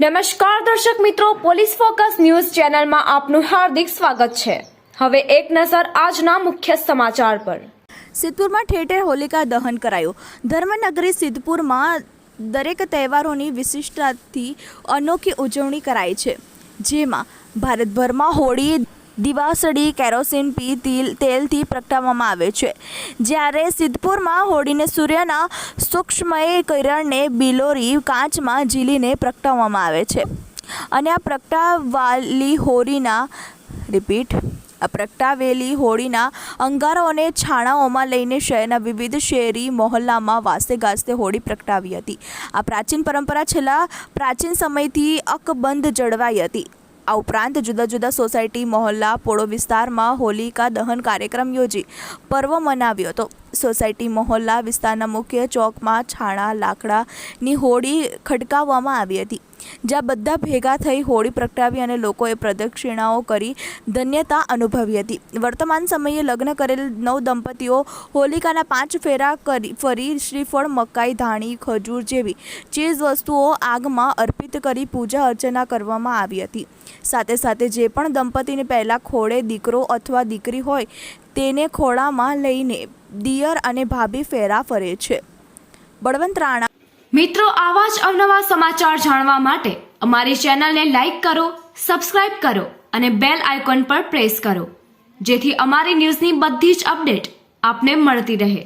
નમસ્કાર દર્શક મિત્રો, પોલીસ ફોકસ ન્યૂઝ ચેનલમાં આપનું હાર્દિક સ્વાગત છે. હવે એક નજર આજના મુખ્ય સમાચાર પર. સિદ્ધપુરમાં ઠેર ઠેર હોલિકા દહન કરાયું. ધર્મનગરી સિદ્ધપુરમાં દરેક તહેવારોની વિશિષ્ટતાથી અનોખી ઉજવણી કરાય છે. જેમાં ભારતભરમાં હોળી દિવાસળી, કેરોસીન, પી, તિલ, તેલથી પ્રગટાવવામાં આવે છે. જ્યારે સિદ્ધપુરમાં હોળીને સૂર્યના સૂક્ષ્મય કિરણને બિલોરી કાચમાં ઝીલીને પ્રગટાવવામાં આવે છે. અને આ પ્રગટાવાલી હોળીના, રિપીટ, આ પ્રગટાવેલી હોળીના અંગારોને છાણાઓમાં લઈને શહેરના વિવિધ શેરી, મોહલ્લામાં વાસે ગાજતે હોળી પ્રગટાવી હતી. આ પ્રાચીન પરંપરા છેલ્લા પ્રાચીન સમયથી અકબંધ જળવાઈ હતી. આ ઉપરાંત જુદા જુદા સોસાયટી, મહોલ્લા, પોળો વિસ્તારમાં હોલિકા દહન કાર્યક્રમ યોજી પર્વ મનાવ્યો હતો. સોસાયટી મહોલ્લા વિસ્તારના મુખ્ય ચોકમાં છાણા, લાકડાની હોળી ખડકાવવામાં આવી હતી. જ્યાં બધા ભેગા થઈ હોળી પ્રગટાવી અને લોકોએ પ્રદક્ષિણાઓ કરી ધન્યતા અનુભવી હતી. વર્તમાન સમયે લગ્ન કરેલ નવ દંપતીઓ હોલિકાના પાંચ ફેરા કરી, ફરી શ્રીફળ, મકાઈ, ધાણી, ખજૂર જેવી ચીજ વસ્તુઓ આગમાં અર્પિત કરી પૂજા અર્ચના કરવામાં આવી હતી. સાથે સાથે જે પણ દંપતીને પહેલાં ખોળે દીકરો અથવા દીકરી હોય તેને ખોળામાં લઈને દિયર અને ભાભી ફેરા ફરે છે. બળવંત રાણા મિત્રો, આવા જ અવનવા સમાચાર જાણવા માટે અમારી ચેનલને લાઈક કરો, સબસ્ક્રાઇબ કરો અને બેલ આઇકોન પર પ્રેસ કરો, જેથી અમારી ન્યૂઝની બધી જ અપડેટ આપને મળતી રહે.